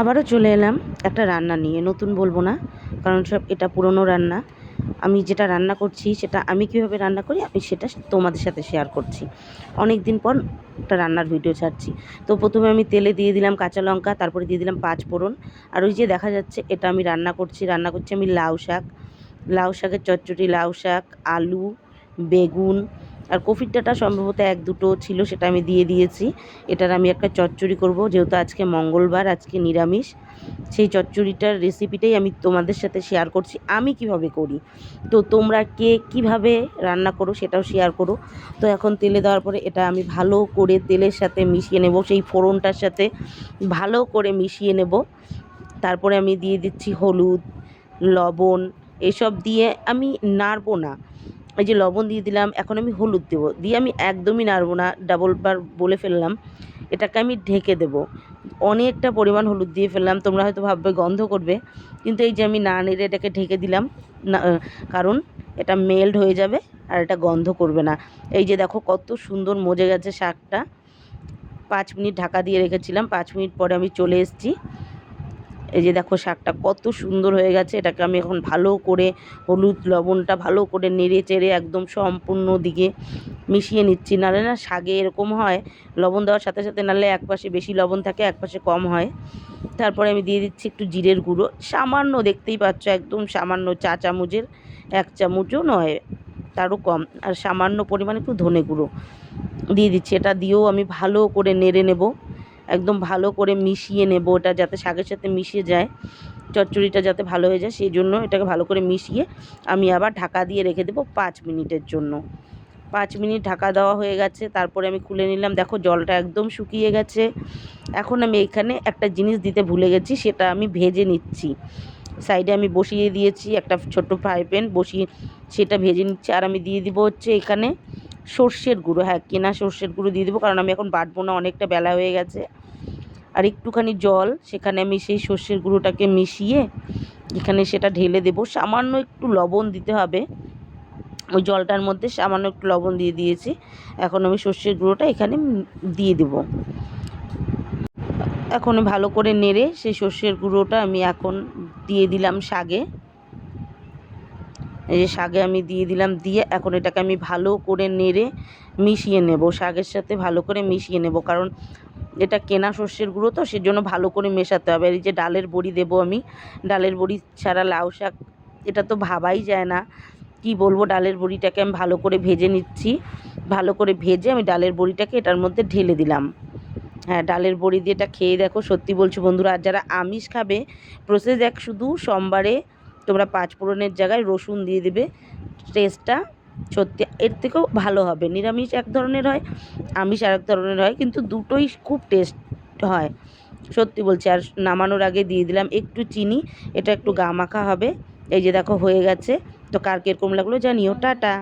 আবারও চলে এলাম একটা রান্না নিয়ে। নতুন বলব না, কারণ সব এটা পুরনো রান্না। আমি যেটা রান্না করছি, সেটা আমি কীভাবে রান্না করি, আমি সেটা তোমাদের সাথে শেয়ার করছি। অনেক দিন পর একটা রান্নার ভিডিও ছাড়ছি। তো প্রথমে আমি তেলে দিয়ে দিলাম কাঁচা লঙ্কা, তারপরে দিয়ে দিলাম পাঁচ ফোড়ন। আর ওই যে দেখা যাচ্ছে, এটা আমি রান্না করছি। রান্না করছি আমি লাউ শাক। লাউ শাকের চচ্চড়ি, লাউ শাক, আলু, বেগুন আর কফির ডাঁটা সম্ভবত এক দুটো ছিল, সেটা আমি দিয়ে দিয়েছি। এটার আমি একটা চচ্চড়ি করব, যেহেতু আজকে মঙ্গলবার, আজকে নিরামিষ। সেই চচ্চড়িটার রেসিপিটাই আমি তোমাদের সাথে শেয়ার করছি। আমি কীভাবে করি? তো তোমরা কে কীভাবে রান্না করো সেটাও শেয়ার করো। তো এখন তেলে দেওয়ার পরে এটা আমি ভালো করে তেলের সাথে মিশিয়ে নেব, সেই ফোড়নটার সাথে ভালো করে মিশিয়ে নেব। তারপরে আমি দিয়ে দিচ্ছি হলুদ, লবণ, এসব দিয়ে আমি নাড়বো না। এই যে লবণ দিয়ে দিলাম, এখন আমি হলুদ দেবো। দিয়ে আমি একদমই নাড়বো না ডাবল বার বলে ফেললাম। এটাকে আমি ঢেকে দেব। অনেকটা পরিমাণ হলুদ দিয়ে ফেললাম, তোমরা হয়তো ভাববে গন্ধ করবে, কিন্তু এই যে আমি না নেড়ে এটাকে ঢেকে দিলাম, না কারণ এটা মেল্ট হয়ে যাবে আর এটা গন্ধ করবে না। এই যে দেখো কত সুন্দর মজে গেছে শাকটা। পাঁচ মিনিট ঢাকা দিয়ে রেখেছিলাম, পাঁচ মিনিট পরে আমি চলে এসেছি। এই যে দেখো শাকটা কত সুন্দর হয়ে গেছে, এটাকে আমি এখন ভালো করে হলুদ লবণটা ভালো করে নেড়ে চেড়ে একদম সম্পূর্ণ দিকে মিশিয়ে নিচ্ছি। নাহলে না শাকে এরকম হয়, লবণ দেওয়ার সাথে সাথে নাহলে এক পাশে বেশি লবণ থাকে, এক পাশে কম হয়। তারপরে আমি দিয়ে দিচ্ছি একটু জিরের গুঁড়ো, সামান্য দেখতেই পাচ্ছ একদম সামান্য চা চামচের এক চামচও নয়, তারও কম। আর সামান্য পরিমাণে একটু ধনে গুঁড়ো দিয়ে দিচ্ছি, এটা দিয়েও আমি ভালো করে নেড়ে নেব। একদম ভালো করে মিশিয়ে নেব ওটা যাতে শাকের সাথে মিশে যায়, চচ্চড়িটা যাতে ভালো হয়ে যায়, সেই জন্য এটাকে ভালো করে মিশিয়ে আমি আবার ঢাকা দিয়ে রেখে দেবো পাঁচ মিনিটের জন্য। পাঁচ মিনিট ঢাকা দেওয়া হয়ে গেছে, তারপরে আমি খুলে নিলাম। দেখো জলটা একদম শুকিয়ে গেছে। এখন আমি এখানে একটা জিনিস দিতে ভুলে গেছি, সেটা আমি ভেজে নিচ্ছি। সাইডে আমি বসিয়ে দিয়েছি একটা ছোট্ট ফ্রাই প্যান, বসিয়ে সেটা ভেজে নিচ্ছি। আর আমি দিয়ে দিব হচ্ছে এখানে সর্ষের গুঁড়ো হ্যাঁ কেনা সর্ষের গুঁড়ো দিয়ে দেবো, কারণ আমি এখন বাটবো না, অনেকটা বেলা হয়ে গেছে। আর একটুখানি জল, সেখানে আমি সেই সর্ষের গুঁড়োটাকে মিশিয়ে এখানে সেটা ঢেলে দেবো। সামান্য একটু লবণ দিতে হবে। ওই জলটার মধ্যে সামান্য একটু লবণ দিয়ে দিয়েছি। এখন আমি সর্ষের গুঁড়োটা এখানে দিয়ে দেব। এখন ভালো করে নেড়ে সেই সর্ষের গুঁড়োটা আমি এখন দিয়ে দিলাম শাগে এই যে শাগে আমি দিয়ে দিলাম, দিয়ে এখন এটাকে আমি ভালো করে নেড়ে মিশিয়ে নেব। শাকের সাথে ভালো করে মিশিয়ে নেব, কারণ এটা কেনা শস্যের গুঁড়ো তো, সেজন্য ভালো করে মেশাতে হবে। আর এই যে ডালের বড়ি দেবো আমি, ডালের বড়ি ছাড়া লাউ শাক, এটা তো ভাবাই যায় না। কি বলব, ডালের বড়িটাকে আমি ভালো করে ভেজে নিচ্ছি। ভালো করে ভেজে আমি ডালের বড়িটাকে এটার মধ্যে ঢেলে দিলাম। হ্যাঁ ডালের বড়ি দিয়ে এটা খেয়ে দেখো, সত্যি বলছি বন্ধুরা, আর যারা আমিষ খাবে প্রসেস এক শুধু সোমবারে তোমরা পাঁচ ফোড়নের জায়গায় রসুন দিয়ে দেবে। টেস্টটা সত্যি এর থেকেও ভালো হবে। নিরামিষ এক ধরনের হয়, আমিষ আরেক ধরনের হয়, কিন্তু দুটোই খুব টেস্ট হয়। সত্যি বলছি, আর নামানোর আগে দিয়ে দিলাম একটু চিনি, এটা একটু গা মাখা হবে। এই যে দেখো হয়ে গেছে। তো কার কীরকম লাগল জানিও। টাটা।